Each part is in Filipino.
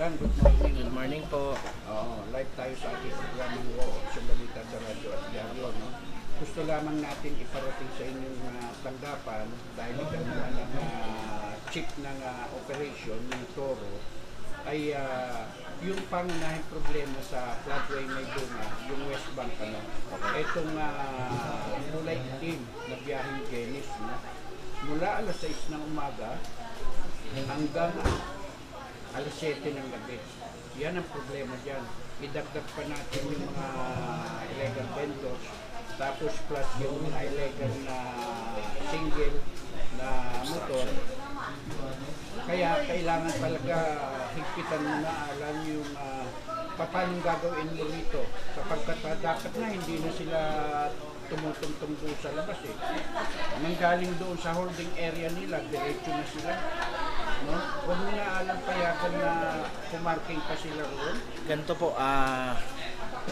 Alan, good morning. Good morning po. Oo, live tayo sa ating programang Walk sa Balita sa Radyo at Diaryo. No? Gusto lamang natin iparating sa inyong uh, tanggapan dahil naman ang uh, chief ng uh, operation ng Toro ay uh, yung pangunahing problema sa floodway may bunga, yung West Bank ano. Itong uh, kulay itim na biyaheng Genis no? mula alas 6 ng umaga hanggang alas 7 ng gabi. Yan ang problema dyan. Idagdag pa natin yung mga illegal vendors, tapos plus yung mga illegal na single na motor. Kaya kailangan talaga higpitan na alam yung uh, paano gagawin mo rito. Sapagkat ah, dapat na hindi na sila tumutungtong sa labas eh. Nanggaling doon sa holding area nila, diretso na sila. No? Huwag na alam payagan na pumarking pa sila roon. Ganito po, ah,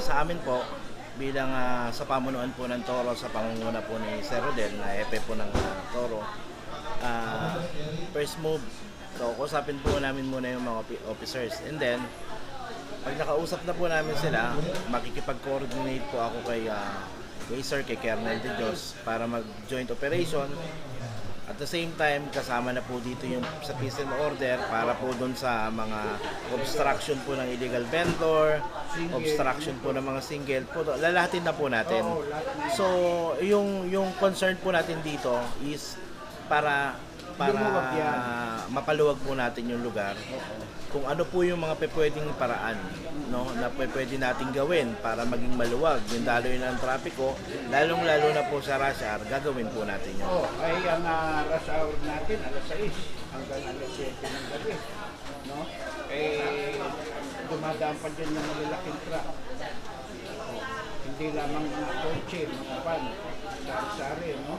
sa amin po, bilang ah, sa pamunuan po ng Toro sa pangunguna po ni Sir Rodel, na epe po ng ah, Toro, ah, first move, kausapin po namin muna yung mga officers. And then, pag nakausap na po namin sila, makikipag-coordinate po ako kay, ah, kay Sir, kay Colonel De Dios para mag-joint operation. At the same time, kasama na po dito yung sa peace order para po doon sa mga obstruction po ng illegal vendor, obstruction po ng mga single po, lalahatin na po natin. So, yung yung concern po natin dito is para para. Mapaluwag po natin yung lugar. Kung ano po yung mga pwedeng paraan no na pwede nating gawin para maging maluwag yung daloy ng trapiko, lalong lalo na po sa rush hour, gagawin po natin yun. Oh, ay ang uh, rush hour natin alas 6 hanggang alas 7 ng gabi. No? Eh, dumadaan pa dyan yung malalaking truck. Hindi lamang mga kotse, mga van, sari-sari, no?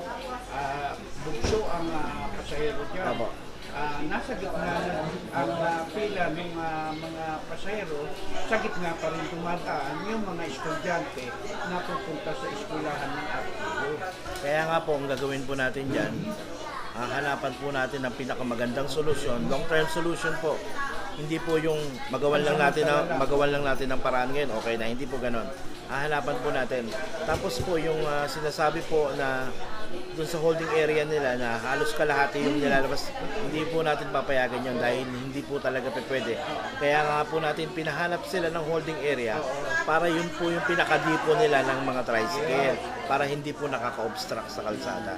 Ah, bugso ang uh, pasahero dyan. Apo. Ah, nasa gitna na ang ah, pila ng ah, mga pasahero, sa gitna pa rin dumadaan yung mga estudyante na pupunta sa eskwelahan ng arturo. Kaya nga po, ang gagawin po natin dyan, hahanapan po natin ang pinakamagandang solusyon, long-term solution po. Hindi po yung magawan lang natin ang magawan lang natin ng paraan ngayon, okay na, hindi po ganon. Hahanapan po natin. Tapos po yung ah, sinasabi po na dun sa holding area nila na halos kalahati yung nilalabas, hindi po natin papayagan yun dahil hindi po talaga pwede. Kaya nga po natin pinahanap sila ng holding area para yun po yung pinakadipo nila ng mga tricycle para hindi po nakaka-obstruct sa kalsada.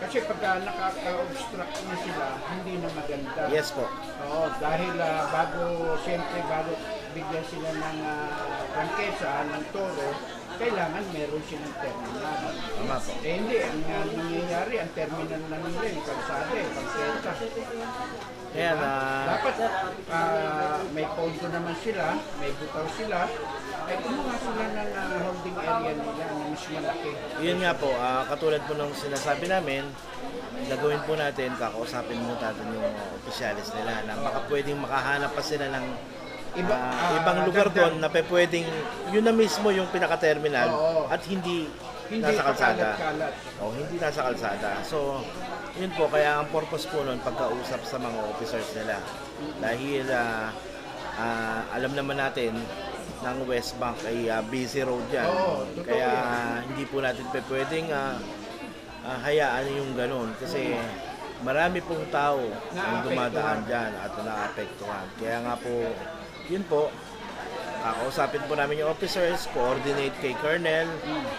Kasi pagka nakaka-obstruct na sila, hindi na maganda. Yes po. Oo, dahil ah, bago, siyempre bago bigyan sila ng uh, ng toro, kailangan meron silang terminal. Tama po. Eh hindi, ang uh, nangyayari, ang terminal na nila, yung kalsada, yung prangkesa. Kaya na Dapat ah, may pondo naman sila, may butaw sila, kumuha sila ng ah, holding area nila na mas malaki. yun nga po, ah, katulad po ng sinasabi namin, gagawin po natin, kakausapin mo natin yung opisyalis nila na baka pwedeng makahanap pa sila ng Iba- ah, ibang lugar doon na pe- pwedeng yun na mismo yung pinaka-terminal Oo. at hindi, Hindi nasa kalsada. kalat-kalat. O hindi nasa kalsada. So, yun po, kaya ang purpose po nun, pagkausap sa mga officers nila. Dahil ah, ah, alam naman natin, ng West Bank ay ah, busy road yan. Oo, totoo kaya yan. hindi po natin pe- pwedeng ah, ah, hayaan yung ganun. Kasi marami pong tao ang dumadaan dyan at naapektuhan. Kaya nga po, yun po, Kakausapin po namin yung officers, coordinate kay Colonel,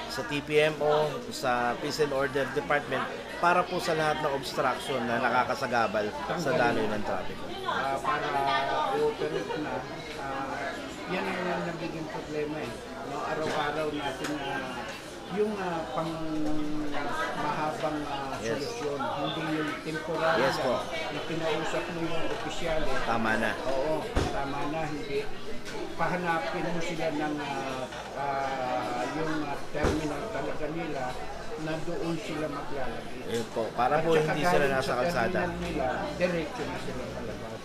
sa TPMO, sa Peace and Order Department para po sa lahat ng obstruction na nakakasagabal sa daloy ng traffic. Ah, para i-operate na, yan ang yung nagiging problema eh. No, araw-araw natin na yung ah, pang mahabang ah, Yes. solusyon, hindi yung temporary Yes po. na kinausap mo yung opisyal eh. Tama na. Oo, tama na, hindi. Pahanapin mo sila ng ah, ah, yung ah, terminal talaga nila na doon sila maglalagay. Yun po, para At po hindi sila nasa sa kalsada. terminal nila, diretso na sila palabas.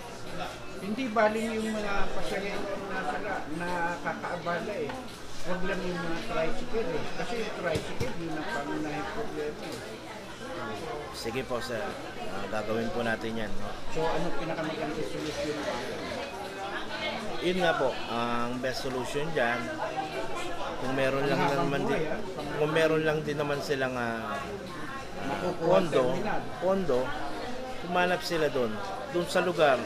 Hindi baling yung mga pasahero na nakakaabala eh. Huwag lang yung mga tricycle eh. Kasi yung tricycle, yun ang pangunahing problema eh. Sige po sir, Ah, gagawin po natin yan. No? So, ano pinakamagandang solusyon? yun nga po, ang best solution dyan, kung meron lang Ang habang naman din, buhay, ah. kung meron lang din naman silang ah, Makukuha pondo, terminal. pondo, kumanap sila doon, doon sa lugar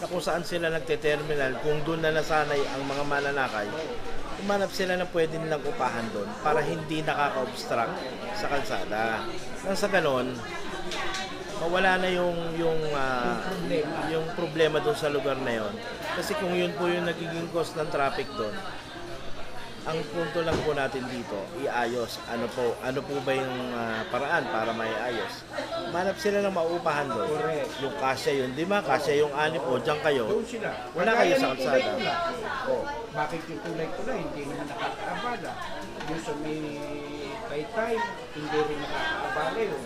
na kung saan sila nagte-terminal, kung doon na nasanay ang mga mananakay, kumanap sila na pwede nilang upahan doon para hindi nakaka-obstruct sa kalsada. Nang sa ganon, mawala na yung yung problema. yung problema doon sa lugar na yon. Kasi kung yun po yung nagiging cause ng traffic doon, ang punto lang po natin dito, iayos. Ano po, ano po ba yung ah, paraan para maiayos? Manap sila ng mauupahan doon. Correct. Yung kasya yun, di ba? Kasya yung anip o diyan kayo. Doon sila. Wala kayo sa ng kalsada. Oh, bakit yung kulay-pula hindi naman nakakaabala? Yung sa may taytay, hindi rin nakakaabala yun.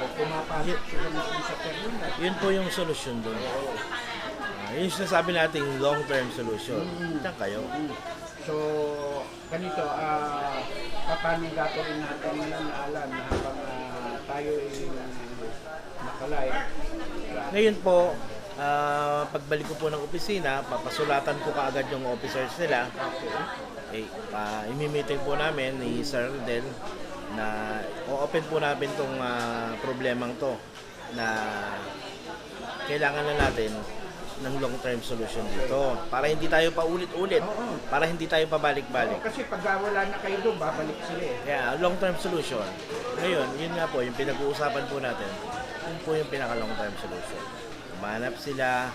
O pumapasok sila kung sa terminal. Yun po yung solusyon doon. Ah, yun yung sinasabi nating long-term solution. Mm. Diyan kayo. So, ganito, ah, paano gagawin natin? Ngayon na alam na habang ah, tayo ay nakalay, Ngayon po, ah, pagbalik ko po ng opisina, papasulatan ko kaagad yung officers nila. Eh, uh, imi-meeting po namin ni Sir Del na o-open po namin tong ah, problemang to na kailangan na natin ng long-term solution dito para hindi tayo pa ulit-ulit, Oo. para hindi tayo pabalik-balik. kasi pag wala na kayo doon, babalik sila eh. Kaya long-term solution. Ngayon, yun nga po, yung pinag-uusapan po natin, yun po yung pinaka long-term solution. Umanap sila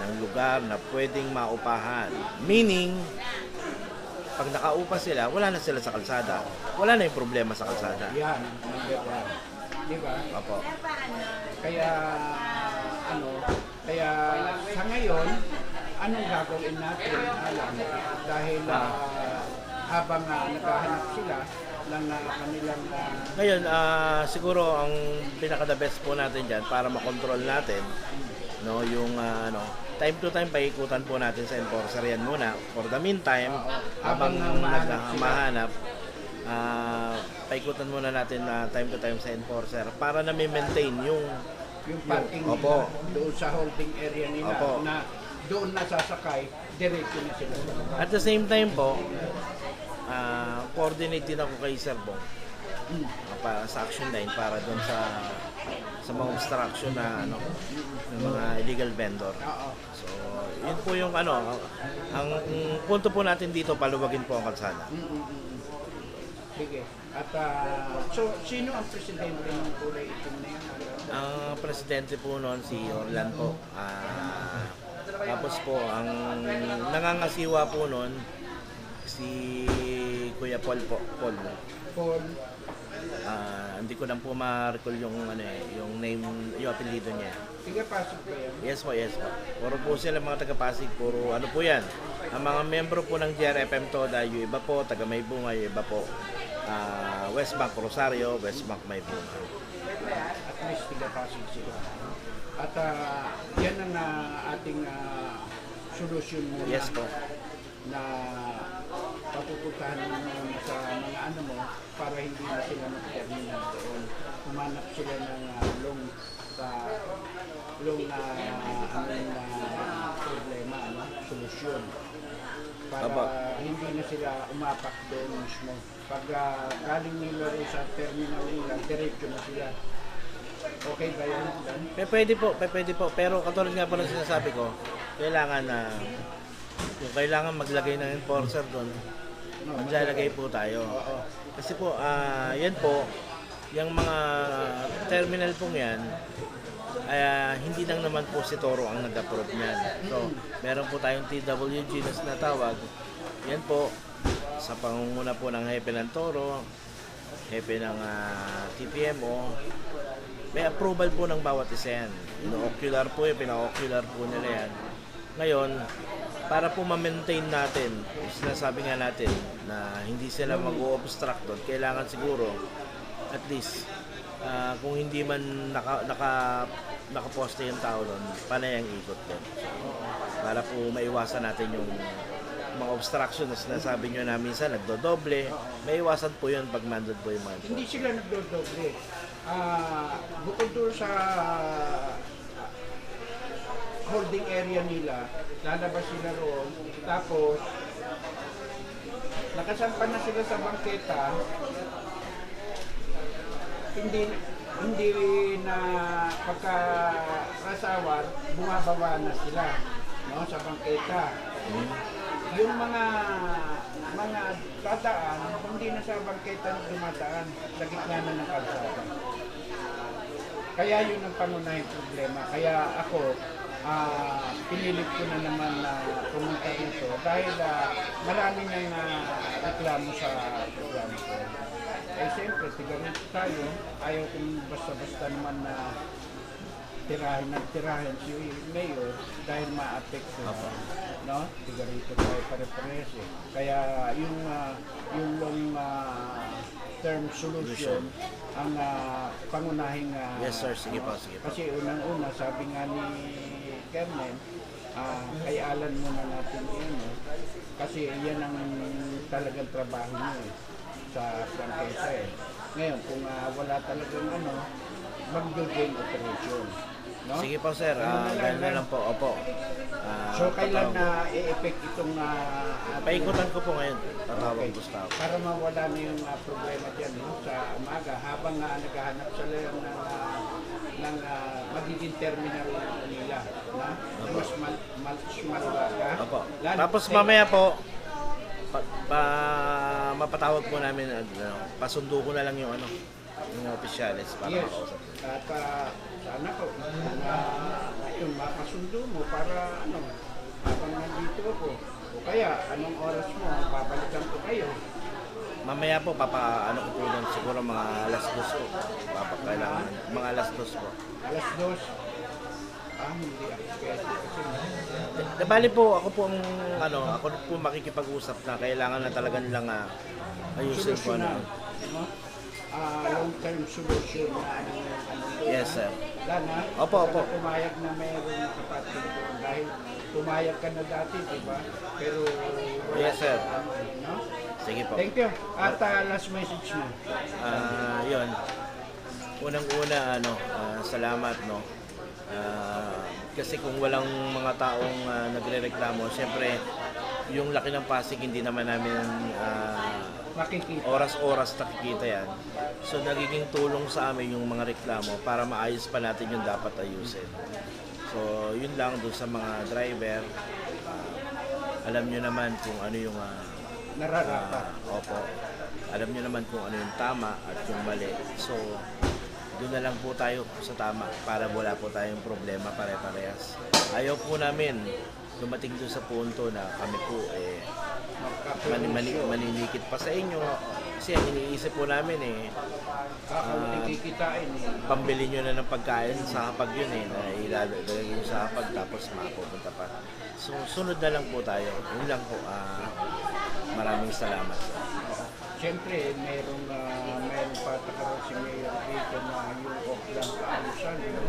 ng lugar na pwedeng maupahan. Meaning, pag nakaupa sila, wala na sila sa kalsada. Wala na yung problema sa kalsada. Yan, number one. Di ba? Opo. Kaya, ano, kaya sa ngayon, anong gagawin natin? Alam, dahil ah, habang ah, naghahanap sila ng ah, kanilang ah, Ngayon, ah, siguro ang pinaka the best po natin dyan para makontrol natin no yung ah, ano time to time paikutan po natin sa enforcer yan muna for the meantime Oo. habang mahanap ah paikutan muna natin na time to time sa enforcer para na maintain yung yung parking Opo. nila doon sa holding area nila Opo. na doon nasasakay, diretso na sila at the same time po ah coordinate din ako kay Sir Bong Mm. ah, para sa action line para doon sa sa mga obstruction na ano ng mga illegal vendor Oo. So, yun po yung ano, ang, ang punto po natin dito, paluwagin po ang kalsada. Mm, mm, mm. Sige. At ah, so, sino ang presidente ng kulay itim na? Alam? Ang presidente po noon, si Orlan po. Ah, tapos po, ang nangangasiwa po noon, si Kuya Paul po. Paul. Paul, Ah, hindi ko lang po ma-recall yung, ano, eh, yung name, yung apelido niya. tiga pasok ba yan? Yes po, yes po. Puro po sila mga taga-Pasig, puro ano po yan. Ang mga membro po ng GRFM Toda, yung iba po, taga Maybunga, yung iba po, ah, West Bank Rosario, West Bank Maybunga. At least tiga pasok sila. At ah, yan ang ah, ating ah, solusyon muna. Yes po. Na papupuntahan mo sa mga ano mo para hindi na sila mag-terminal doon. Humanap sila ng ah, long sa long na ano na problema, ano, solusyon. Para Aba. hindi na sila umapak doon mismo. Pag ah, galing nila rin sa terminal nila, diretso na sila. Okay ba yan? Pe, pwede po, pe, pwede po. Pero katulad nga po ng sinasabi ko, kailangan na yung kailangan maglagay ng enforcer doon, No, maglalagay po tayo. Oo. Kasi po, ah yan po, yung mga terminal pong yan, ah, hindi lang naman po si Toro ang nag-approve niyan. So, meron po tayong TWG na sinatawag. Yan po, sa pangunguna po ng Hepe ng Toro, Hepe ng ah, TPMO, may approval po ng bawat isa yan. Ino-ocular po yun, pina-ocular po nila yan. Ngayon, para po ma-maintain natin, sinasabi nga natin na hindi sila mag-obstruct doon, kailangan siguro at least ah, kung hindi man naka, naka, nakaposte yung tao doon, panay ang ikot doon. Para po maiwasan natin yung mga obstruction na sinasabi nyo na minsan nagdodoble, maiwasan po yun pag nandun po yung mga Hindi sila nagdodoble. Ah, bukod doon sa holding area nila, lalabas sila roon, tapos nakasampa na sila sa bangketa, hindi hindi na pagka kasawar, bumababa na sila no, sa bangketa. Yung mga mga dadaan, hindi na sa bangketa na dumadaan, sa gitna na ng kalsada. Kaya yun ang pangunahing problema. Kaya ako, ah pinilit ko na naman na pumunta dito dahil ah, marami nang ah, reklamo sa programa ko. Eh siyempre, tigarin tayo, ayaw kong basta-basta naman na tirahin ng tirahin si Mayor dahil ma-apekto no? Tiga rito tayo pare-pares eh. Kaya yung ah, yung long ah, term solution ang ah, pangunahing ah, Yes, sir. Sige po, sige po. Kasi unang-una sabi nga ni Kernen ah, kay Alan muna natin yun eh. kasi yan ang talagang trabaho niyo eh, sa prangkesa eh. Ngayon kung ah, wala talagang ano mag-gain operation no? Sige po, sir. Ah, na lang, ganun na lang po. Opo. Ah, So kailan na i-effect itong uh, Paikutan ko po ngayon. Tatawag Okay. Gustavo. Para mawala na yung ah, problema dyan no? sa umaga habang uh, naghahanap sila ng, ah, ng ah, magiging terminal nila na mas mal, mas malaga. Opo. Lalo- Tapos mamaya po, pa, pa, mapatawag po namin, ano, pasundo ko na lang yung ano, yung opisyalis para Yes. makausap. At ah, sana po, uh, yun, mapasundo mo para ano, habang nandito ako. O kaya, anong oras mo, babalikan ko kayo. Mamaya po, papa, ano ko po doon, siguro mga alas dos po. Papa, kailangan, mga alas dos po. Alas dos. Ah, hindi ako pwede kasi bali po, ako po ang, ano, ako po makikipag-usap na kailangan na talaga nilang ah, ayusin po. solusyon na, Ano. no? Ah, long-term solution na ano, ano Yes, sir. Lana, Opo, opo. pumayag na mayroon kapatid doon dahil pumayag ka na dati, di ba? Pero Yes, sir. ano, eh, no? Sige po. Thank you. At ah, last message mo. Ah, yun. Unang-una, ano, ah, salamat, no. Ah, kasi kung walang mga taong ah, nagrereklamo, siyempre, yung laki ng Pasig, hindi naman namin ah, Makikita. oras-oras nakikita yan. So, nagiging tulong sa amin yung mga reklamo para maayos pa natin yung dapat ayusin. So, yun lang doon sa mga driver. Ah, alam nyo naman kung ano yung ah, Nararapat. Ah, opo. Alam niyo naman kung ano yung tama at yung mali. So, doon na lang po tayo sa tama para wala po tayong problema pare-parehas. Ayaw po namin dumating doon sa punto na kami po eh mani, mani, maninikit pa sa inyo. Kasi ang iniisip po namin eh, eh. pambili nyo na ng pagkain sa hapag yun eh, na ilalagay nyo sa hapag tapos mapupunta pa. So, sunod na lang po tayo. Yun lang po. ah, maraming salamat. Siyempre, mayroong, uh, mayroong patakaran si Mayor dito na yung Oakland kaayusan. No?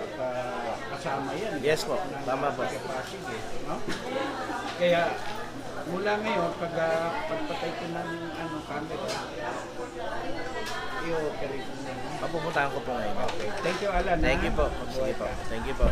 At ah, kasama yan. Yes po, tama po. taga-Pasig, eh, no? Kaya, mula ngayon, pag uh, pagpatay ko ng ano, camera, i-operate ko na. Mapupuntahan ko po ngayon. Okay. Thank you, Alan. Thank ha? you po. Sige po. Thank you po.